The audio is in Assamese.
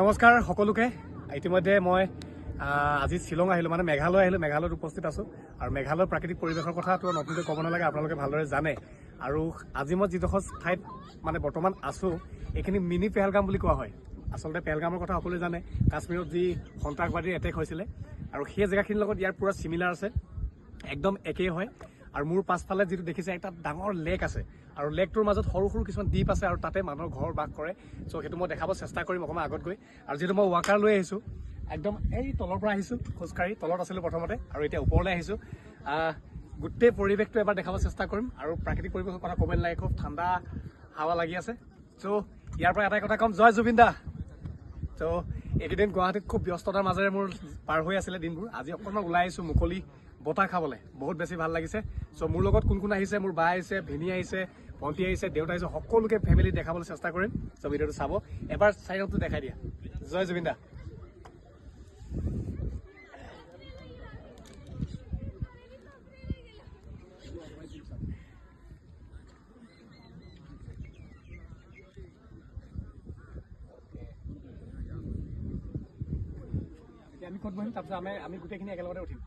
নমস্কাৰ সকলোকে। ইতিমধ্যে মই আজি শ্বিলং আহিলোঁ মানে মেঘালয় আহিলোঁ মেঘালয়ত উপস্থিত আছোঁ। আৰু মেঘালয়ৰ প্ৰাকৃতিক পৰিৱেশৰ কথাটো নতুনকৈ ক'ব নালাগে আপোনালোকে ভালদৰে জানে। আৰু আজি মই যিডোখৰ ঠাইত মানে বৰ্তমান আছোঁ এইখিনি মিনি পেহেলগাম বুলি কোৱা হয়। আচলতে পেহেলগামৰ কথা সকলোৱে জানে। কাশ্মীৰত যি সন্ত্ৰাসবাদীৰ এটেক হৈছিলে আৰু সেই জেগাখিনিৰ লগত ইয়াৰ পূৰা চিমিলাৰ আছে। একদম একেই হয়। আৰু মোৰ পাছফালে যিটো দেখিছে এটা ডাঙৰ লেক আছে। আৰু লেকটোৰ মাজত সৰু সৰু কিছুমান দ্বীপ আছে আৰু তাতে মানুহৰ ঘৰ বাস কৰে। চ' সেইটো মই দেখাব চেষ্টা কৰিম অকণমান আগত গৈ আৰু যিহেতু মই ৱাকাৰ লৈ আহিছোঁ একদম এই তলৰ পৰা আহিছোঁ খোজকাঢ়ি তলত আছিলোঁ প্ৰথমতে আৰু এতিয়া ওপৰলৈ আহিছোঁ। আহ, গোটেই পৰিৱেশটো এবাৰ দেখাব চেষ্টা কৰিম আৰু প্ৰাকৃতিক পৰিৱেশৰ কথা ক'ব নালাগে খুব ঠাণ্ডা হাৱা লাগি আছে। চ' ইয়াৰ পৰা এটাই কথা ক'ম জয় জুবিন দা। ত' এইকেইদিন গুৱাহাটীত খুব ব্যস্ততাৰ মাজেৰে মোৰ পাৰ হৈ আছিলে দিনবোৰ। আজি অকণমান ওলাই আহিছোঁ মুকলি বতাহ খাবলৈ। বহুত বেছি ভাল লাগিছে। চ' মোৰ লগত কোন কোন আহিছে? মোৰ বা আহিছে ভিনী আহিছে ভণ্টি আহিছে দেউতা আহিছে সকলোকে ফেমিলি দেখাবলৈ চেষ্টা কৰিম। চ' ভিডিঅ'টো চাব। এবাৰ চাইডটো দেখাই দিয়া। জয় জুবিন দা আমি ক'ত বহিম? তাৰপিছত আমি আমি গোটেইখিনি একেলগতে উঠিম।